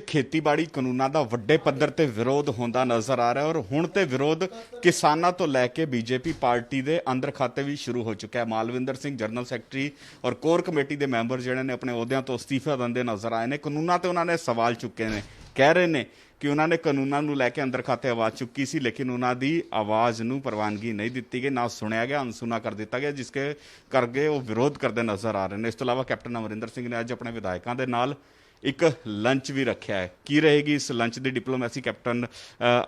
ਖੇਤੀਬਾੜੀ ਕਾਨੂੰਨਾਂ ਦਾ ਵੱਡੇ ਪੱਧਰ ਤੇ ਵਿਰੋਧ ਹੁੰਦਾ ਨਜ਼ਰ ਆ ਰਿਹਾ ਔਰ ਹੁਣ ਤੇ ਵਿਰੋਧ ਕਿਸਾਨਾਂ ਤੋਂ ਲੈ ਕੇ ਬੀਜੇਪੀ ਪਾਰਟੀ ਦੇ ਅੰਦਰ ਖਾਤੇ ਵੀ ਸ਼ੁਰੂ ਹੋ ਚੁੱਕਾ ਹੈ। ਮਾਲਵਿੰਦਰ ਸਿੰਘ, ਜਨਰਲ ਸੈਕਟਰੀ ਔਰ ਕੋਰ ਕਮੇਟੀ ਦੇ ਮੈਂਬਰ ਜਿਹੜੇ ਨੇ ਆਪਣੇ ਅਹੁਦਿਆਂ ਤੋਂ ਅਸਤੀਫਾ ਦਿੰਦੇ ਨਜ਼ਰ ਆਏ ਨੇ। ਕਾਨੂੰਨਾਂ ਤੇ ਉਹਨਾਂ ਨੇ ਸਵਾਲ ਚੁੱਕੇ ਨੇ। ਕਹਿ ਰਹੇ ਨੇ ਕਿ ਉਹਨਾਂ ਨੇ ਕਾਨੂੰਨਾਂ ਨੂੰ ਲੈ ਕੇ ਅੰਦਰ ਖਾਤੇ ਆਵਾਜ਼ ਚੁੱਕੀ ਸੀ, ਲੇਕਿਨ ਉਹਨਾਂ ਦੀ ਆਵਾਜ਼ ਨੂੰ ਪ੍ਰਵਾਨਗੀ ਨਹੀਂ ਦਿੱਤੀ ਗਈ, ਨਾ ਸੁਣਿਆ ਗਿਆ ਅਨਸੁਣਾ ਕਰ ਦਿੱਤਾ ਗਿਆ, ਜਿਸ ਕੇ ਕਰਕੇ ਉਹ ਵਿਰੋਧ ਕਰਦੇ ਨਜ਼ਰ ਆ ਰਹੇ ਨੇ। ਇਸ ਤੋਂ ਇਲਾਵਾ ਕੈਪਟਨ ਅਮਰਿੰਦਰ ਸਿੰਘ ਨੇ ਅੱਜ ਆਪਣੇ ਵਿਧਾਇਕਾਂ ਦੇ ਨਾਲ ਇੱਕ ਲੰਚ ਵੀ ਰੱਖਿਆ ਹੈ। ਕੀ ਰਹੇਗੀ ਇਸ ਲੰਚ ਦੀ ਡਿਪਲੋਮੈਸੀ ਕੈਪਟਨ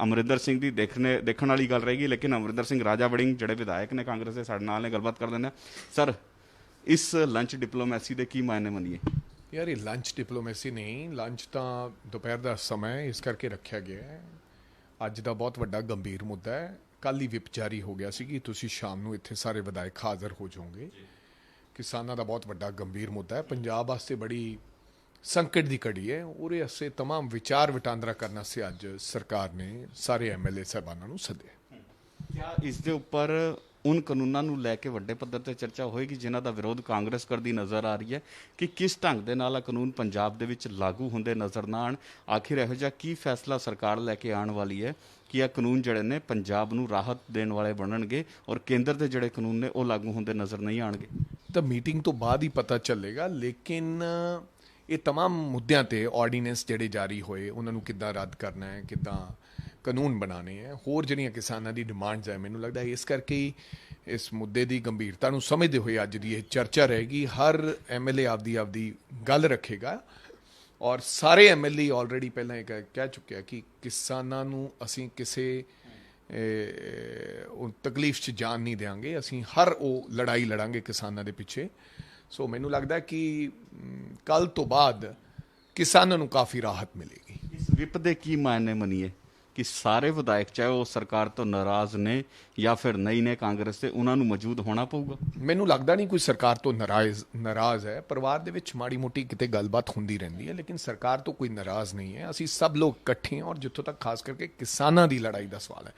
ਅਮਰਿੰਦਰ ਸਿੰਘ ਦੀ? ਦੇਖਣੇ ਦੇਖਣ ਵਾਲੀ ਗੱਲ ਰਹੇਗੀ, ਲੇਕਿਨ ਅਮਰਿੰਦਰ ਸਿੰਘ ਰਾਜਾ ਵੜਿੰਗ, ਜਿਹੜੇ ਵਿਧਾਇਕ ਨੇ ਕਾਂਗਰਸ ਦੇ, ਸਾਡੇ ਨਾਲ ਨੇ, ਗੱਲਬਾਤ ਕਰ ਦਿੰਦੇ ਹਾਂ। ਸਰ, ਇਸ ਲੰਚ ਡਿਪਲੋਮੈਸੀ ਦੇ ਕੀ ਮਾਇਨੇ ਮੰਨੀਏ ਯਾਰ, ਇਹ ਲੰਚ ਡਿਪਲੋਮੈਸੀ ਨਹੀਂ ਲੰਚ ਤਾਂ ਦੁਪਹਿਰ ਦਾ ਸਮਾਂ ਇਸ ਕਰਕੇ ਰੱਖਿਆ ਗਿਆ ਹੈ। ਅੱਜ ਦਾ ਬਹੁਤ ਵੱਡਾ ਗੰਭੀਰ ਮੁੱਦਾ ਹੈ। ਕੱਲ ਹੀ ਵਿਪ ਜਾਰੀ ਹੋ ਗਿਆ ਸੀ ਕਿ ਤੁਸੀਂ ਸ਼ਾਮ ਨੂੰ ਇੱਥੇ ਸਾਰੇ ਵਿਧਾਇਕ ਹਾਜ਼ਰ ਹੋ ਜਾਓਗੇ। ਕਿਸਾਨਾਂ ਦਾ ਬਹੁਤ ਵੱਡਾ ਗੰਭੀਰ ਮੁੱਦਾ ਹੈ। ਪੰਜਾਬ ਵਾਸਤੇ ਬੜੀ ਸੰਕਟ ਦੀ ਘੜੀ ਹੈ ਉਹਦੇ ਵਾਸਤੇ तमाम ਵਿਚਾਰ ਵਟਾਂਦਰਾ ਕਰਨ ਵਾਸਤੇ ਅੱਜ ਸਰਕਾਰ ਨੇ ਸਾਰੇ ਐਮਐਲਏ ਸਾਹਿਬਾਨਾਂ ਨੂੰ ਸੱਦਿਆ ਕਿਆ ਇਸ ਦੇ ਉੱਪਰ ਉਨ ਕਾਨੂੰਨਾਂ ਨੂੰ ਲੈ ਕੇ ਵੱਡੇ ਪੱਧਰ ਤੇ ਚਰਚਾ ਹੋਏਗੀ ਜਿਨ੍ਹਾਂ ਦਾ ਵਿਰੋਧ ਕਾਂਗਰਸ ਕਰਦੀ ਨਜ਼ਰ ਆ ਰਹੀ ਹੈ ਕਿ ਕਿਸ ਢੰਗ ਦੇ ਨਾਲ ਇਹ ਕਾਨੂੰਨ ਪੰਜਾਬ ਦੇ ਵਿੱਚ ਲਾਗੂ ਹੁੰਦੇ ਨਜ਼ਰ ਨਾ ਆਣ ਆਖਿਰ ਇਹੋ ਜਿਹਾ ਕੀ ਫੈਸਲਾ ਸਰਕਾਰ ਲੈ ਕੇ ਆਉਣ ਵਾਲੀ ਹੈ ਕਿ ਇਹ ਕਾਨੂੰਨ ਜਿਹੜੇ ਨੇ ਪੰਜਾਬ ਨੂੰ ਰਾਹਤ ਦੇਣ ਵਾਲੇ ਬਣਨਗੇ ਔਰ ਕੇਂਦਰ ਦੇ ਜਿਹੜੇ ਕਾਨੂੰਨ ਨੇ ਉਹ ਲਾਗੂ ਹੁੰਦੇ ਨਜ਼ਰ ਨਹੀਂ ਆਣਗੇ ਤਾਂ ਮੀਟਿੰਗ ਤੋਂ ਬਾਅਦ ਹੀ ਪਤਾ ਚੱਲੇਗਾ ਲੇਕਿਨ ਇਹ तमाम ਮੁੱਦਿਆਂ ਤੇ ਆਰਡੀਨੈਂਸ ਜਿਹੜੇ ਜਾਰੀ ਹੋਏ ਉਹਨਾਂ ਨੂੰ ਕਿੱਦਾਂ ਰੱਦ ਕਰਨਾ ਹੈ ਕਿੱਦਾਂ ਕਾਨੂੰਨ ਬਣਾਉਣੇ ਹੈ ਹੋਰ ਜਿਹੜੀਆਂ ਕਿਸਾਨਾਂ ਦੀ ਡਿਮਾਂਡਸ ਹੈ ਮੈਨੂੰ ਲੱਗਦਾ ਹੈ ਇਸ ਕਰਕੇ ਹੀ ਇਸ ਮੁੱਦੇ ਦੀ ਗੰਭੀਰਤਾ ਨੂੰ ਸਮਝਦੇ ਹੋਏ ਅੱਜ ਦੀ ਇਹ ਚਰਚਾ ਰਹੇਗੀ ਹਰ ਐਮਐਲਏ ਆਪਦੀ ਆਪਦੀ ਗੱਲ ਰੱਖੇਗਾ ਔਰ ਸਾਰੇ ਐਮਐਲਏ ਆਲਰੇਡੀ ਪਹਿਲਾਂ ਇਹ ਕਹਿ ਕਹਿ ਚੁੱਕਿਆ ਕਿ ਕਿਸਾਨਾਂ ਨੂੰ ਅਸੀਂ ਕਿਸੇ ਅਹ, ਉਹ ਤਕਲੀਫ 'ਚ ਜਾਨ ਨਹੀਂ ਦੇਵਾਂਗੇ ਅਸੀਂ ਹਰ ਉਹ ਲੜਾਈ ਲੜਾਂਗੇ ਕਿਸਾਨਾਂ ਦੇ ਪਿੱਛੇ ਸੋ ਮੈਨੂੰ ਲੱਗਦਾ ਕਿ ਕੱਲ ਤੋਂ ਬਾਅਦ ਕਿਸਾਨਾਂ ਨੂੰ ਕਾਫੀ ਰਾਹਤ ਮਿਲੇਗੀ ਇਸ ਵਿਪ ਦੇ ਕੀ ਮਾਇਨੇ ਮੰਨੀਏ ਕਿ ਸਾਰੇ ਵਿਧਾਇਕ ਚਾਹੇ ਉਹ ਸਰਕਾਰ ਤੋਂ ਨਾਰਾਜ਼ ਨੇ ਜਾਂ ਫਿਰ ਨਹੀਂ ਨੇ ਕਾਂਗਰਸ ਤੇ ਉਹਨਾਂ ਨੂੰ ਮੌਜੂਦ ਹੋਣਾ ਪਊਗਾ ਮੈਨੂੰ ਲੱਗਦਾ ਨਹੀਂ ਕੋਈ ਸਰਕਾਰ ਤੋਂ ਨਾਰਾਜ਼ ਨਾਰਾਜ਼ ਹੈ ਪਰਿਵਾਰ ਦੇ ਵਿੱਚ ਮਾੜੀ ਮੋਟੀ ਕਿਤੇ ਗੱਲਬਾਤ ਹੁੰਦੀ ਰਹਿੰਦੀ ਹੈ ਲੇਕਿਨ ਸਰਕਾਰ ਤੋਂ ਕੋਈ ਨਾਰਾਜ਼ ਨਹੀਂ ਹੈ ਅਸੀਂ ਸਭ ਲੋਕ ਇਕੱਠੇ ਹਾਂ ਔਰ ਜਿੱਥੋਂ ਤੱਕ ਖਾਸ ਕਰਕੇ ਕਿਸਾਨਾਂ ਦੀ ਲੜਾਈ ਦਾ ਸਵਾਲ ਹੈ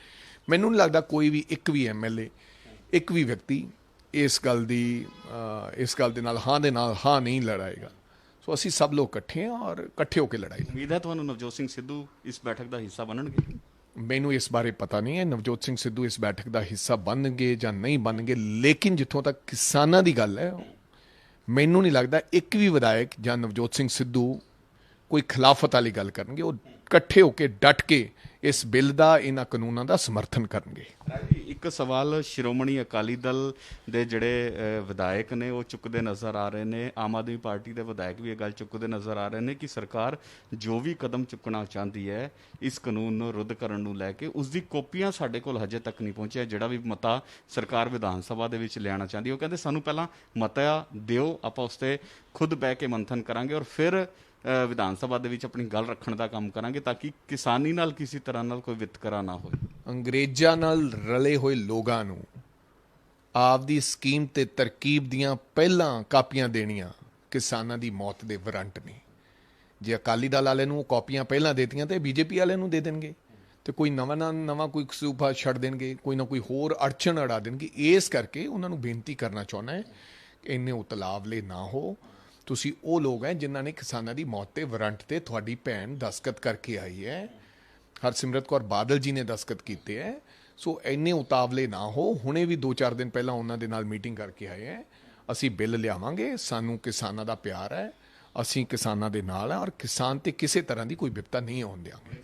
ਮੈਨੂੰ ਨਹੀਂ ਲੱਗਦਾ ਕੋਈ ਵੀ ਇੱਕ ਵੀ ਐਮਐਲਏ ਇੱਕ ਵੀ ਵਿਅਕਤੀ ਇਸ ਗੱਲ ਦੀ ਇਸ ਗੱਲ ਦੇ ਨਾਲ ਹਾਂ ਦੇ ਨਾਲ ਹਾਂ ਨਹੀਂ ਲੜਾਏਗਾ। ਸੋ ਅਸੀਂ ਸਭ ਲੋਕ ਇਕੱਠੇ ਹਾਂ ਔਰ ਇਕੱਠੇ ਹੋ ਕੇ ਲੜਾਈ। ਉਮੀਦ ਹੈ ਤੁਹਾਨੂੰ ਨਵਜੋਤ ਸਿੰਘ ਸਿੱਧੂ ਇਸ ਬੈਠਕ ਦਾ ਹਿੱਸਾ ਬਣਨਗੇ? ਮੈਨੂੰ ਇਸ ਬਾਰੇ ਪਤਾ ਨਹੀਂ ਹੈ ਨਵਜੋਤ ਸਿੰਘ ਸਿੱਧੂ ਇਸ ਬੈਠਕ ਦਾ ਹਿੱਸਾ ਬਣਨਗੇ ਜਾਂ ਨਹੀਂ ਬਣਨਗੇ ਲੇਕਿਨ ਜਿੱਥੋਂ ਤੱਕ ਕਿਸਾਨਾਂ ਦੀ ਗੱਲ ਹੈ ਮੈਨੂੰ ਨਹੀਂ ਲੱਗਦਾ ਇੱਕ ਵੀ ਵਿਧਾਇਕ ਜਾਂ ਨਵਜੋਤ ਸਿੰਘ ਸਿੱਧੂ ਕੋਈ ਖਿਲਾਫਤ ਵਾਲੀ ਗੱਲ ਕਰਨਗੇ ਉਹ ਇਕੱਠੇ ਹੋ ਕੇ ਡਟ ਕੇ ਇਸ ਬਿੱਲ ਦਾ ਇਹਨਾਂ ਕਾਨੂੰਨਾਂ ਦਾ ਸਮਰਥਨ ਕਰਨਗੇ। ਇੱਕ ਸਵਾਲ ਸ਼੍ਰੋਮਣੀ ਅਕਾਲੀ ਦਲ ਦੇ ਜਿਹੜੇ ਵਿਧਾਇਕ ਨੇ, ਉਹ ਚੁੱਕਦੇ ਨਜ਼ਰ ਆ ਰਹੇ ਨੇ। ਆਮ ਆਦਮੀ ਪਾਰਟੀ ਦੇ ਵਿਧਾਇਕ ਵੀ ਇਹ ਗੱਲ ਚੁੱਕਦੇ ਨਜ਼ਰ ਆ ਰਹੇ ਨੇ ਕਿ ਸਰਕਾਰ ਜੋ ਵੀ ਕਦਮ ਚੁੱਕਣਾ ਚਾਹੁੰਦੀ ਹੈ, ਇਸ ਕਾਨੂੰਨ ਨੂੰ ਰੱਦ ਕਰਨ ਨੂੰ ਲੈ ਕੇ ਉਸ ਦੀ ਕਾਪੀਆਂ ਸਾਡੇ ਕੋਲ ਹਜੇ ਤੱਕ ਨਹੀਂ ਪਹੁੰਚਿਆ। ਜਿਹੜਾ ਵੀ ਮਤਾ ਸਰਕਾਰ ਵਿਧਾਨ ਸਭਾ ਦੇ ਵਿੱਚ ਲਿਆਉਣਾ ਚਾਹੁੰਦੀ ਉਹ ਕਹਿੰਦੇ ਸਾਨੂੰ ਪਹਿਲਾਂ ਮਤਾ ਦਿਓ, ਆਪਾਂ ਉਸ ਤੇ ਖੁਦ ਬਹਿ ਕੇ ਮੰਥਨ ਕਰਾਂਗੇ ਔਰ ਫਿਰ ਵਿਧਾਨ ਸਭਾ ਦੇ ਵਿੱਚ ਆਪਣੀ ਗੱਲ ਰੱਖਣ ਦਾ ਕੰਮ ਕਰਾਂਗੇ ਤਾਂ ਕਿ ਕਿਸਾਨੀ ਨਾਲ ਕਿਸੇ ਤਰ੍ਹਾਂ ਨਾਲ ਕੋਈ ਵਿਤਕਰਾ ਨਾ ਹੋਵੇ। ਅੰਗਰੇਜ਼ਾਂ ਨਾਲ ਰਲੇ ਹੋਏ ਲੋਕਾਂ ਨੂੰ ਆਪਦੀ ਸਕੀਮ ਤੇ ਤਰਕੀਬ ਦੀਆਂ ਪਹਿਲਾਂ ਕਾਪੀਆਂ ਦੇਣੀਆਂ ਕਿਸਾਨਾਂ ਦੀ ਮੌਤ ਦੇ ਵਾਰੰਟ ਨੇ। ਜੇ ਅਕਾਲੀ ਦਲ ਵਾਲੇ ਨੂੰ ਕਾਪੀਆਂ ਪਹਿਲਾਂ ਦੇਤੀਆਂ ਤੇ ਬੀਜੇਪੀ ਵਾਲੇ ਨੂੰ ਦੇ ਦੇਣਗੇ ਤੇ ਕੋਈ ਨਵਾਂ ਨਵਾਂ ਕੋਈ ਸੂਫ਼ਾ ਛੱਡ ਦੇਣਗੇ, ਕੋਈ ਨਾ ਕੋਈ ਹੋਰ ਅੜਚਣ ਅੜਾ ਦੇਣਗੇ, ਇਸ ਕਰਕੇ ਉਹਨਾਂ ਨੂੰ ਬੇਨਤੀ ਕਰਨਾ ਚਾਹੁੰਦਾ ਹੈ ਕਿ ਇੰਨੇ ਉਤਲਾਵਲੇ ਨਾ ਹੋ। ਤੁਸੀਂ ਉਹ ਲੋਕ ਹੈ ਜਿਨ੍ਹਾਂ ਨੇ ਕਿਸਾਨਾਂ ਦੀ ਮੌਤ ਤੇ ਵਾਰੰਟ ਤੇ ਤੁਹਾਡੀ ਭੈਣ ਦਸਖਤ ਕਰਕੇ ਆਈ ਹੈ। ਹਰਸਿਮਰਤ ਕੌਰ ਬਾਦਲ ਜੀ ਨੇ ਦਸਖਤ ਕੀਤੇ ਹੈ। ਸੋ ਇੰਨੇ ਉਤਾਵਲੇ ਨਾ ਹੋ। ਹੁਣੇ ਵੀ 2-4 ਦਿਨ ਪਹਿਲਾਂ ਉਹਨਾਂ ਦੇ ਨਾਲ ਮੀਟਿੰਗ ਕਰਕੇ ਆਏ ਹੈ। ਅਸੀਂ ਬਿੱਲ ਲਿਆਵਾਂਗੇ। ਸਾਨੂੰ ਕਿਸਾਨਾਂ ਦਾ ਪਿਆਰ ਹੈ। ਅਸੀਂ ਕਿਸਾਨਾਂ ਦੇ ਨਾਲ ਹਾਂ ਔਰ ਕਿਸਾਨ ਤੇ ਕਿਸੇ ਤਰ੍ਹਾਂ ਦੀ ਕੋਈ ਵਿਪਤਾ ਨਹੀਂ ਆਉਣ ਦਿਆਂਗੇ।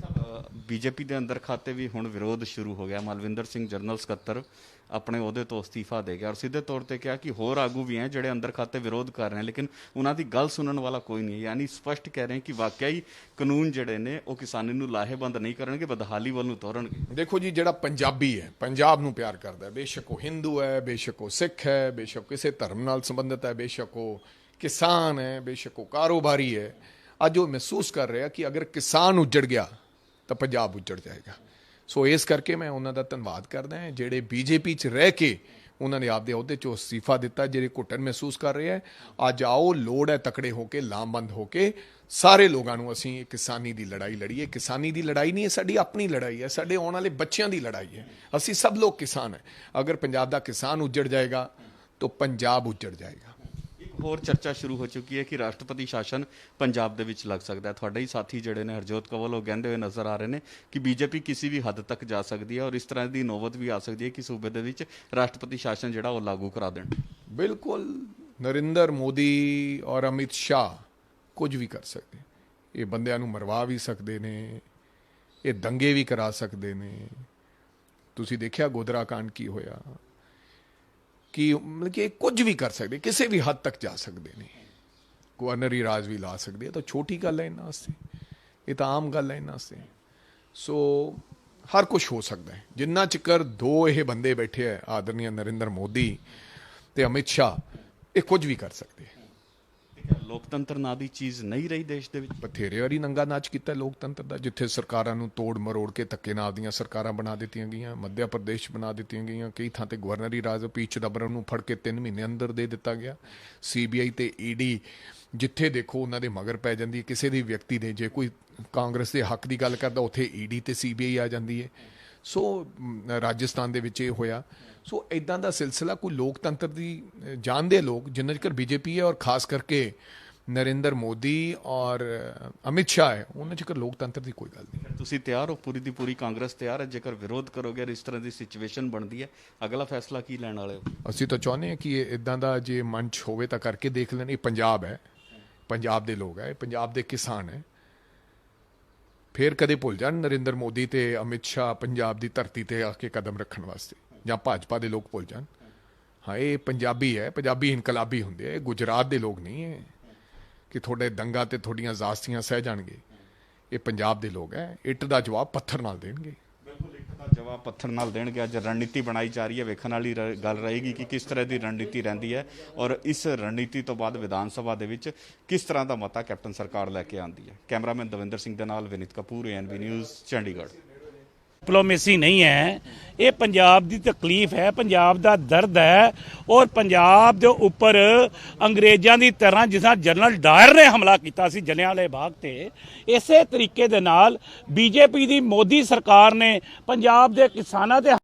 ਬੀਜੇਪੀ ਦੇ ਅੰਦਰ ਖਾਤੇ ਵੀ ਹੁਣ ਵਿਰੋਧ ਸ਼ੁਰੂ ਹੋ ਗਿਆ। ਮਲਵਿੰਦਰ ਸਿੰਘ ਜਨਰਲ ਸਕੱਤਰ ਆਪਣੇ ਅਹੁਦੇ ਤੋਂ ਅਸਤੀਫਾ ਦੇ ਗਿਆ ਔਰ ਸਿੱਧੇ ਤੌਰ ਤੇ ਕਿਹਾ ਕਿ ਹੋਰ ਆਗੂ ਵੀ ਹੈ ਜਿਹੜੇ ਅੰਦਰ ਖਾਤੇ ਵਿਰੋਧ ਕਰ ਰਹੇ ਹਨ ਲੇਕਿਨ ਉਹਨਾਂ ਦੀ ਗੱਲ ਸੁਣਨ ਵਾਲਾ ਕੋਈ ਨਹੀਂ ਹੈ। ਯਾਨੀ ਸਪਸ਼ਟ ਕਹਿ ਰਹੇ ਹਨ ਕਿ ਵਾਕਿਆ ਹੀ ਕਾਨੂੰਨ ਜਿਹੜੇ ਨੇ ਉਹ ਕਿਸਾਨੀ ਨੂੰ ਲਾਹੇਬੰਦ ਨਹੀਂ ਕਰਨਗੇ ਬਦਹਾਲੀ ਵੱਲ ਨੂੰ ਤੋਰਨਗੇ। ਦੇਖੋ ਜੀ ਜਿਹੜਾ ਪੰਜਾਬੀ ਹੈ ਪੰਜਾਬ ਨੂੰ ਪਿਆਰ ਕਰਦਾ ਹੈ। ਬੇਸ਼ੱਕ ਉਹ ਹਿੰਦੂ ਹੈ ਬੇਸ਼ੱਕ ਉਹ ਸਿੱਖ ਹੈ ਬੇਸ਼ੱਕ ਕਿਸੇ ਧਰਮ ਨਾਲ ਸੰਬੰਧਿਤ ਹੈ ਬੇਸ਼ੱਕ ਉਹ ਕਿਸਾਨ ਹੈ, ਬੇਸ਼ੱਕ ਉਹ ਕਾਰੋਬਾਰੀ ਹੈ, ਅੱਜ ਉਹ ਮਹਿਸੂਸ ਕਰ ਰਿਹਾ ਕਿ ਅਗਰ ਕਿਸਾਨ ਉੱਜੜ ਗਿਆ, ਤਾਂ ਪੰਜਾਬ ਉੱਜੜ ਜਾਏਗਾ। ਸੋ ਇਸ ਕਰਕੇ ਮੈਂ ਉਹਨਾਂ ਦਾ ਧੰਨਵਾਦ ਕਰਦਾ ਹਾਂ, ਜਿਹੜੇ ਬੀਜੇਪੀ 'ਚ ਰਹਿ ਕੇ ਉਹਨਾਂ ਨੇ ਆਪਦੇ ਅਹੁਦੇ 'ਚੋਂ ਅਸਤੀਫਾ ਦਿੱਤਾ, ਜਿਹੜੇ ਘੁੱਟਣ ਮਹਿਸੂਸ ਕਰ ਰਹੇ ਹੈ। ਅੱਜ ਆਓ, ਲੋੜ ਹੈ ਤਕੜੇ ਹੋ ਕੇ, ਲਾਮਬੰਦ ਹੋ ਕੇ, ਸਾਰੇ ਲੋਕਾਂ ਨੂੰ ਅਸੀਂ ਕਿਸਾਨੀ ਦੀ ਲੜਾਈ ਲੜੀਏ। ਕਿਸਾਨੀ ਦੀ ਲੜਾਈ ਨਹੀਂ ਹੈ, ਸਾਡੀ ਆਪਣੀ ਲੜਾਈ ਹੈ, ਸਾਡੇ ਆਉਣ ਵਾਲੇ ਬੱਚਿਆਂ ਦੀ ਲੜਾਈ ਹੈ। ਅਸੀਂ ਸਭ ਲੋਕ ਕਿਸਾਨ ਹੈ। ਅਗਰ ਪੰਜਾਬ ਦਾ ਕਿਸਾਨ ਉੱਜੜ ਜਾਏਗਾ, ਤਾਂ ਪੰਜਾਬ ਉੱਜੜ ਜਾਏਗਾ। ਹੋਰ ਚਰਚਾ ਸ਼ੁਰੂ ਹੋ ਚੁੱਕੀ ਹੈ ਕਿ ਰਾਸ਼ਟਰਪਤੀ ਸ਼ਾਸਨ ਪੰਜਾਬ ਦੇ ਵਿੱਚ ਲੱਗ ਸਕਦਾ ਹੈ। ਤੁਹਾਡੇ ਹੀ ਸਾਥੀ ਜਿਹੜੇ ਨੇ, ਹਰਜੋਤ ਕਵਲ, ਉਹ ਕਹਿੰਦੇ ਹੋਏ ਨਜ਼ਰ ਆ ਰਹੇ ਨੇ ਕਿ ਬੀਜੇਪੀ ਕਿਸੇ ਵੀ ਹੱਦ ਤੱਕ ਜਾ ਸਕਦੀ ਹੈ ਔਰ ਇਸ ਤਰ੍ਹਾਂ ਦੀ ਨੌਬਤ ਵੀ ਆ ਸਕਦੀ ਹੈ ਕਿ ਸੂਬੇ ਦੇ ਵਿੱਚ ਰਾਸ਼ਟਰਪਤੀ ਸ਼ਾਸਨ ਜਿਹੜਾ ਉਹ ਲਾਗੂ ਕਰਾ ਦੇਣ। ਬਿਲਕੁਲ। ਨਰਿੰਦਰ ਮੋਦੀ ਔਰ ਅਮਿਤ ਸ਼ਾਹ ਕੁਝ ਵੀ ਕਰ ਸਕਦੇ ਇਹ ਬੰਦਿਆਂ ਨੂੰ ਮਰਵਾ ਵੀ ਸਕਦੇ ਨੇ, ਇਹ ਦੰਗੇ ਵੀ ਕਰਾ ਸਕਦੇ ਨੇ। ਤੁਸੀਂ ਦੇਖਿਆ ਗੋਦਰਾ ਕਾਂਡ ਕੀ ਹੋਇਆ? ਕਿ ਮਤਲਬ ਕਿ ਇਹ ਕੁਝ ਵੀ ਕਰ ਸਕਦੇ, ਕਿਸੇ ਵੀ ਹੱਦ ਤੱਕ ਜਾ ਸਕਦੇ ਨੇ। ਗਵਰਨਰੀ ਰਾਜ ਵੀ ਲਾ ਸਕਦੇ ਆ। ਤਾਂ ਛੋਟੀ ਗੱਲ ਹੈ ਇਹਨਾਂ ਵਾਸਤੇ। ਇਹ ਤਾਂ ਆਮ ਗੱਲ ਹੈ ਇਹਨਾਂ ਵਾਸਤੇ। ਸੋ ਹਰ ਕੁਝ ਹੋ ਸਕਦਾ ਹੈ। ਜਿੰਨਾ ਚਿਕਰ ਦੋ ਇਹ ਬੰਦੇ ਬੈਠੇ ਹੈ ਆਦਰਨੀय ਨਰਿੰਦਰ ਮੋਦੀ ਤੇ ਅਮਿਤ ਸ਼ਾਹ, ਇਹ ਕੁਝ ਵੀ ਕਰ ਸਕਦੇ ਹੈ ਲੋਕਤੰਤਰ ਨਾਂ ਦੀ ਚੀਜ਼ ਨਹੀਂ ਰਹੀ ਦੇਸ਼ ਦੇ ਵਿੱਚ। ਬਥੇਰੇ ਵਾਰੀ ਨੰਗਾ ਨਾਚ ਕੀਤਾ ਲੋਕਤੰਤਰ ਦਾ, ਜਿੱਥੇ ਸਰਕਾਰਾਂ ਨੂੰ ਤੋੜ ਮਰੋੜ ਕੇ ਧੱਕੇ ਨਾਲ ਦੀਆਂ ਸਰਕਾਰਾਂ ਬਣਾ ਦਿੱਤੀਆਂ ਗਈਆਂ ਮੱਧ ਪ੍ਰਦੇਸ਼ ਬਣਾ ਦਿੱਤੀਆਂ ਗਈਆਂ, ਕਈ ਥਾਂ ਤੇ ਗਵਰਨਰੀ ਰਾਜ ਪੀਚ ਦਬਰਨ ਨੂੰ ਫੜ ਕੇ 3 ਮਹੀਨੇ ਅੰਦਰ ਦੇ ਦਿੱਤਾ ਗਿਆ। ਸੀਬੀਆਈ ਤੇ ਈਡੀ ਜਿੱਥੇ ਦੇਖੋ ਉਹਨਾਂ ਦੇ ਮਗਰ ਪੈ ਜਾਂਦੀ ਹੈ, ਕਿਸੇ ਵੀ ਵਿਅਕਤੀ ਦੇ, ਜੇ ਕੋਈ ਕਾਂਗਰਸ ਦੇ ਹੱਕ ਦੀ ਗੱਲ ਕਰਦਾ, ਉੱਥੇ ਈਡੀ ਤੇ ਸੀਬੀਆਈ ਆ ਜਾਂਦੀ ਹੈ। ਸੋ ਰਾਜਸਥਾਨ ਦੇ ਵਿੱਚ ਇਹ ਹੋਇਆ। ਸੋ ਇਦਾਂ ਦਾ ਸਿਲਸਿਲਾ ਕੋਈ ਲੋਕਤੰਤਰ ਦੀ ਜਾਣਦੇ ਲੋਕ ਜਿੰਨਾ ਚਿਰ ਬੀਜੇਪੀ ਹੈ ਔਰ ਖਾਸ ਕਰਕੇ ਨਰਿੰਦਰ ਮੋਦੀ ਔਰ ਅਮਿਤ ਸ਼ਾਹ ਹੈ ਉਹਨਾਂ ਚਿਰ ਲੋਕਤੰਤਰ ਦੀ ਕੋਈ ਗੱਲ ਨਹੀਂ। ਤੁਸੀਂ ਤਿਆਰ ਹੋ ਪੂਰੀ ਦੀ ਪੂਰੀ ਕਾਂਗਰਸ ਤਿਆਰ ਹੈ ਜੇਕਰ ਵਿਰੋਧ ਕਰੋਗੇ ਇਸ ਤਰ੍ਹਾਂ ਦੀ ਸਿਚੁਏਸ਼ਨ ਬਣਦੀ ਹੈ ਅਗਲਾ ਫੈਸਲਾ ਕੀ ਲੈਣ ਵਾਲੇ ਹੋ? ਅਸੀਂ ਤਾਂ ਚਾਹੁੰਦੇ ਹਾਂ ਕਿ ਇਦਾਂ ਦਾ ਜੇ ਮੰਚ ਹੋਵੇ ਤਾਂ ਕਰਕੇ ਦੇਖ ਲੈਣ ਇਹ ਪੰਜਾਬ ਹੈ ਪੰਜਾਬ ਦੇ ਲੋਕ ਹੈ ਇਹ ਪੰਜਾਬ ਦੇ ਕਿਸਾਨ ਹੈ। ਫੇਰ ਕਦੇ ਭੁੱਲ ਜਾਣ ਨਰਿੰਦਰ ਮੋਦੀ ਤੇ ਅਮਿਤ ਸ਼ਾਹ ਪੰਜਾਬ ਦੀ ਧਰਤੀ ਤੇ ਆ ਕੇ ਕਦਮ ਰੱਖਣ ਵਾਸਤੇ। ਜਾਂ ਭਾਜਪਾ ਦੇ ਲੋਕ ਭੁੱਲ ਜਾਣ। ਹਾਂ, ਇਹ ਪੰਜਾਬੀ ਹੈ, ਪੰਜਾਬੀ ਇਨਕਲਾਬੀ ਹੁੰਦੇ ਹੈ ਗੁਜਰਾਤ ਦੇ ਲੋਕ ਨਹੀਂ ਹੈ ਕਿ ਤੁਹਾਡੇ ਦੰਗਾ ਤੇ ਤੁਹਾਡੀਆਂ ਜ਼ਾਸਤੀਆਂ ਸਹਿ ਜਾਣਗੇ। ਇਹ ਪੰਜਾਬ ਦੇ ਲੋਕ ਹੈ, ਇੱਟ ਦਾ ਜਵਾਬ ਪੱਥਰ ਨਾਲ ਦੇਣਗੇ। ਬਿਲਕੁਲ, ਇੱਟ ਦਾ ਜਵਾਬ ਪੱਥਰ ਨਾਲ ਦੇਣਗੇ। ਅੱਜ ਰਣਨੀਤੀ ਬਣਾਈ ਜਾ ਰਹੀ ਹੈ, ਵੇਖਣ ਵਾਲੀ ਰ- ਗੱਲ ਰਹੇਗੀ ਕਿ ਕਿਸ ਤਰ੍ਹਾਂ ਦੀ ਰਣਨੀਤੀ ਰਹਿੰਦੀ ਹੈ ਔਰ ਇਸ ਰਣਨੀਤੀ ਤੋਂ ਬਾਅਦ ਵਿਧਾਨ ਸਭਾ ਦੇ ਵਿੱਚ ਕਿਸ ਤਰ੍ਹਾਂ ਦਾ ਮਤਾ ਕੈਪਟਨ ਸਰਕਾਰ ਲੈ ਕੇ ਆਉਂਦੀ ਹੈ। ਕੈਮਰਾਮੈਨ ਦਵਿੰਦਰ ਸਿੰਘ ਦੇ ਨਾਲ Vineet Kapoor NB news Chandigarh. Diplomacy ਨਹੀਂ ਹੈ। ਇਹ ਪੰਜਾਬ ਦੀ ਤਕਲੀਫ ਹੈ, ਪੰਜਾਬ ਦਾ ਦਰਦ ਹੈ ਔਰ ਪੰਜਾਬ ਦੇ ਉੱਪਰ ਅੰਗਰੇਜ਼ਾਂ ਦੀ ਤਰ੍ਹਾਂ ਜਿਸ ਤਰ੍ਹਾਂ ਜਨਰਲ ਡਾਇਰ ਨੇ ਹਮਲਾ ਕੀਤਾ ਸੀ ਜਲਿਆਂਵਾਲੇ ਬਾਗ ਤੇ, ਇਸੇ ਤਰੀਕੇ ਦੇ ਨਾਲ ਬੀਜੇਪੀ ਦੀ ਮੋਦੀ ਸਰਕਾਰ ਨੇ ਪੰਜਾਬ ਦੇ ਕਿਸਾਨਾਂ ਤੇ